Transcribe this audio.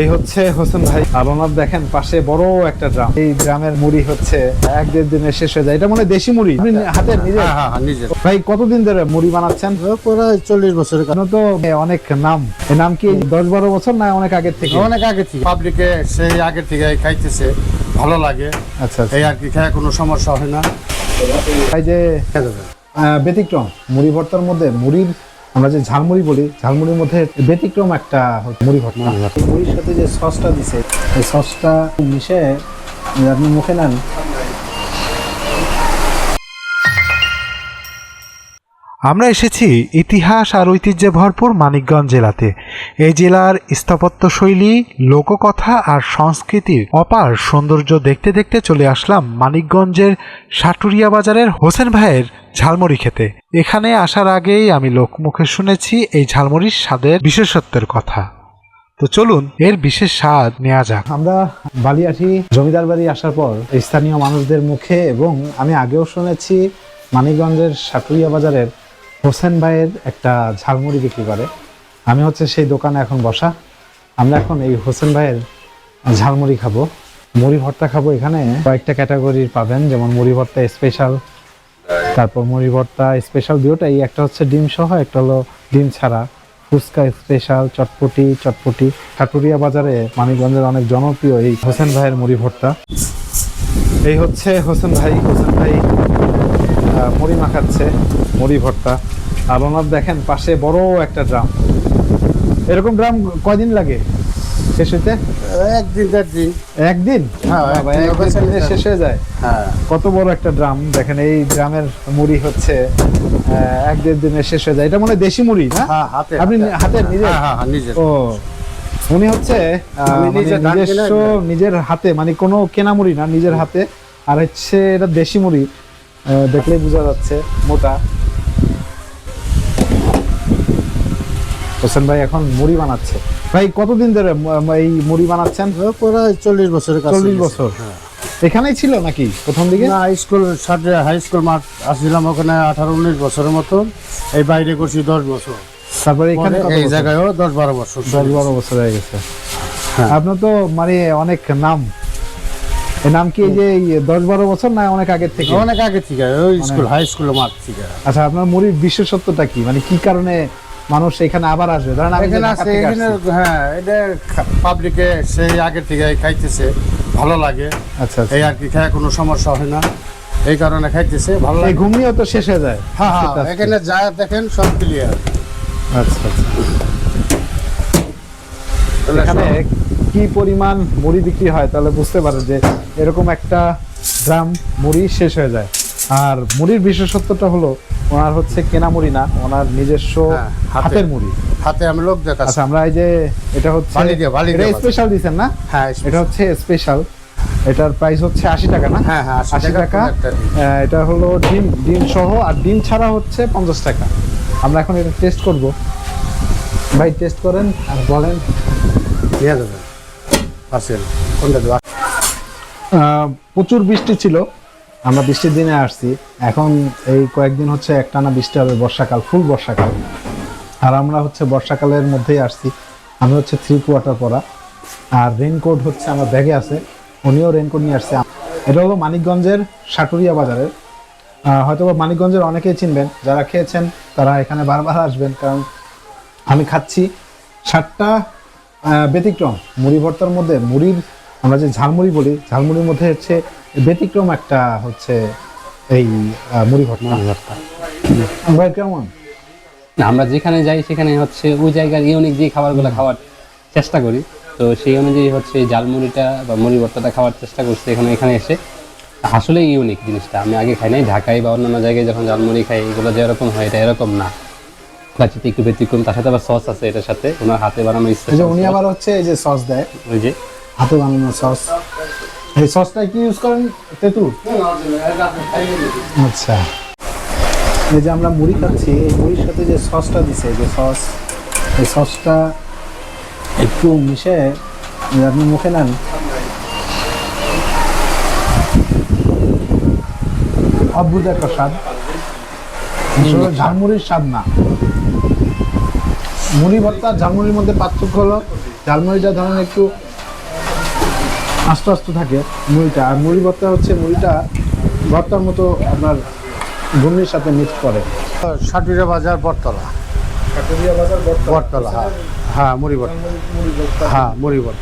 এই হচ্ছে হোসেন ভাই। আপনার দেখেন পাশে বড় একটা ড্রাম। এই ড্রামের মুড়ি হচ্ছে এক দেড় দিনে শেষ হয়ে যায়। এটা মনে দেশি মুড়ি। আপনি হাতে নিজে হ্যাঁ হ্যাঁ হ্যাঁ ভাই কতদিন ধরে মুড়ি বানাচ্ছেন? প্রায় চল্লিশ বছরের কেন তো অনেক নাম। এই নাম কি দশ বারো বছর না অনেক আগের থেকে? অনেক আগে থেকে। পাবলিকে সেই আগের থেকে খাইতেছে। ভালো লাগে। আচ্ছা আচ্ছা। এই আর কি খায় কোনো সমস্যা হয় না। এই যে ব্যতিক্রম। মুড়ি ভর্তার মধ্যে মুড়ির আমরা যে ঝালমুড়ি বলি ঝালমুড়ির মধ্যে ব্যতিক্রম একটা মুড়ি ঘটনা। মুড়ির সাথে যে সসটা দিছে এই সসটা মিশে আপনি মুখে নেন আমরা এসেছি ইতিহাস আর ঐতিহ্যে ভরপুর মানিকগঞ্জ জেলাতে। এই জেলার স্থাপত্যশৈলী, লোককথা আর সংস্কৃতির অপার সৌন্দর্য দেখতে দেখতে চলে আসলাম মানিকগঞ্জের সাটুরিয়া বাজারের হোসেন ভাইয়ের ঝালমুড়ি খেতে। এখানে আসার আগেই আমি লোকমুখে শুনেছি এই ঝালমুড়ির স্বাদের বিশেষত্বের কথা। তো চলুন, এর বিশেষ স্বাদ নেওয়া যাক। আমরা বালিয়াঠি জমিদার বাড়ি আসার পর স্থানীয় মানুষদের মুখে এবং আমি আগেও শুনেছি মানিকগঞ্জের সাটুরিয়া বাজারের হোসেন ভাইয়ের একটা ঝালমুড়ি বিক্রি করে। আমি হচ্ছে সেই দোকানে এখন বসা। আমরা এখন এই হোসেন ভাইয়ের ঝালমুড়ি খাব। মুড়ি ভর্তা খাব এখানে। কয়েকটা ক্যাটাগরির পাবেন, যেমন মুড়ি ভর্তা স্পেশাল তারপর মুড়ি ভর্তা স্পেশাল দুটোই। একটা হচ্ছে ডিম সহ, একটা হলো ডিম ছাড়া। ফুচকা স্পেশাল চটপটি চটপটি। ঠাকুরিয়া বাজারে মানিকগঞ্জের অনেক জনপ্রিয় এই হোসেন ভাইয়ের মুড়ি ভর্তা। এই হচ্ছে হোসেন ভাই হোসেন ভাই মুড়ি মাখাচ্ছে। মুড়ি ভর্তা। আর ওনার দেখেন পাশে বড় একটা ড্রাম। এরকম ড্রাম কয়দিন লাগে? শেষ হইতে? একদিন দেড় দিন একদিন হ্যাঁ, শেষ হয়ে যায়। হ্যাঁ। কত বড় একটা ড্রাম। দেখেন এই ড্রামের মুড়ি হচ্ছে এক দেড় দিনে শেষ হয়ে যায়। এটা মনে দেশি মুড়ি না? হ্যাঁ হাতে আপনি হাতে। নিজে নিজের? ও উনি হচ্ছে মানে নিজস্ব নিজের হাতে মানে কোনো কেনা মুড়ি না নিজের হাতে। আর হচ্ছে এটা দেশি মুড়ি। দেখলেই বোঝা যাচ্ছে মোটা। হোসেন ভাই এখন মুড়ি বানাচ্ছে। ভাই কতদিন ধরে এই মুড়ি বানাচ্ছেন? প্রায় চল্লিশ বছরের কাছে চল্লিশ বছর। হ্যাঁ। এখানেই ছিল নাকি প্রথম দিকে? না স্কুল সাথে হাই স্কুল মাঠ আসছিলাম ওখানে আঠারো উনিশ বছরের মতো এই বাইরে করছি দশ বছর। তারপরে এখানে এই জায়গায়ও দশ বারো বছর দশ বারো বছর হয়ে গেছে। হ্যাঁ। আপনার তো মানে অনেক নাম। এই নাম কি এই যে এই দশ বারো বছর না অনেক আগের থেকে? অনেক আগে থেকে ওই স্কুল হাই স্কুলের মাঠ থেকে। আচ্ছা আপনার মুড়ির বিশেষত্বটা কি? মানে কি কারণে মানুষ এখানে আবার আসবে। ধরেন আমি এখানে এখানে হ্যাঁ এটা পাবলিকে সেই আগে থেকে খাইতেছে ভালো লাগে। আচ্ছা আচ্ছা। এই আর কি খায় কোনো সমস্যা হয় না। এই কারণে খাইতেছে ভালো লাগে। ঘুমিয়েও তো শেষ হয়ে যায়। হ্যাঁ হ্যাঁ আস্তে আস্তে। এখানে যা দেখেন সব ক্লিয়ার আচ্ছা আচ্ছা। এখানে কি পরিমাণ মুড়ি বিক্রি হয় তাহলে বুঝতে পারেন যে এরকম একটা গ্রাম মুড়ি শেষ হয়ে যায়। আর মুড়ির বিশেষত্বটা হলো ওনার হচ্ছে কেনা মুড়ি না ওনার নিজস্ব হ্যাঁ, হাতের মুড়ি। হাতে আমি লোক দেখাচ্ছি। আচ্ছা আমরা এই যে এটা হচ্ছে এটা স্পেশাল দিছেন না? হ্যাঁ এটা হচ্ছে স্পেশাল এটার প্রাইস হচ্ছে আশি টাকা না? হ্যাঁ, হ্যাঁ, 80 আশি টাকা এটা হলো ডিম ডিম সহ আর ডিম ছাড়া হচ্ছে পঞ্চাশ টাকা। আমরা এখন এটা টেস্ট করব। ভাই টেস্ট করেন আর বলেন। দেবেন। প্রচুর বৃষ্টি ছিল। আমরা বৃষ্টির দিনে আসছি। এখন এই কয়েকদিন হচ্ছে একটানা বৃষ্টি হবে, বর্ষাকাল, ফুল বর্ষাকাল। আর আমরা হচ্ছে বর্ষাকালের মধ্যেই আসছি। আমি হচ্ছে থ্রি কোয়ার্টার পরা আর রেনকোট হচ্ছে আমার ব্যাগে আছে। উনিও রেনকোট নিয়ে আসছে। এটা হলো মানিকগঞ্জের সাটুরিয়া বাজারের। হয়তো মানিকগঞ্জের অনেকেই চিনবেন। যারা খেয়েছেন, তারা এখানে বারবার আসবেন। কারণ আমি খাচ্ছি সাতটা ব্যতিক্রম। মুড়ি ভর্তার মধ্যে মুড়ির, আমরা যে ঝালমুড়ি বলি, ঝালমুড়ির মধ্যে হচ্ছে ব্যতিক্রম একটা হচ্ছে এই মুড়ি ঘটনা। ভাই কেমন? আমরা যেখানে যাই সেখানে হচ্ছে ওই জায়গার ইউনিক যে খাবারগুলো খাওয়ার চেষ্টা করি। তো সেই অনুযায়ী হচ্ছে জালমুড়িটা বা মুড়ি ভর্তাটা খাওয়ার চেষ্টা করছি এখানে এখানে এসে। আসলে ইউনিক জিনিসটা আমি আগে খাই নাই। ঢাকায় বা অন্যান্য জায়গায় যখন জালমুড়ি খাই এগুলো যেরকম হয় এটা এরকম না। কাচিতে একটু ব্যতিক্রম তার সাথে আবার সস আছে এটার সাথে। ওনার হাতে বানানো স্পেশাল উনি আবার হচ্ছে এই যে সস দেয়। ওই যে। হাতে বানানো সস। এই সসটা কি ইউজ করেন? তেঁতুল? আচ্ছা। এই যে আমরা মুড়ি খাচ্ছি, এই মুড়ির সাথে যে সসটা দিছে যে সস, এই সসটা একটু মিশে আপনি মুখে নেন। অদ্ভুত একটা স্বাদ। ঝালমুড়ির স্বাদ না। মুড়ি ভর্তা, ঝালমুড়ির মধ্যে পার্থক্য হলো ঝালমুড়িটা ধরেন একটু আস্তে আস্তে থাকে মুড়িটা আর মুড়ি ভর্তা হচ্ছে মুড়িটা ভর্তার মতো আপনার ভূমির সাথে মিক্স করে। সাটুরিয়া বাজার বটতলা। বাজার ভর্তা বটতলা হ্যাঁ। হ্যাঁ মুড়ি ভর্তা। হ্যাঁ মুড়ি বট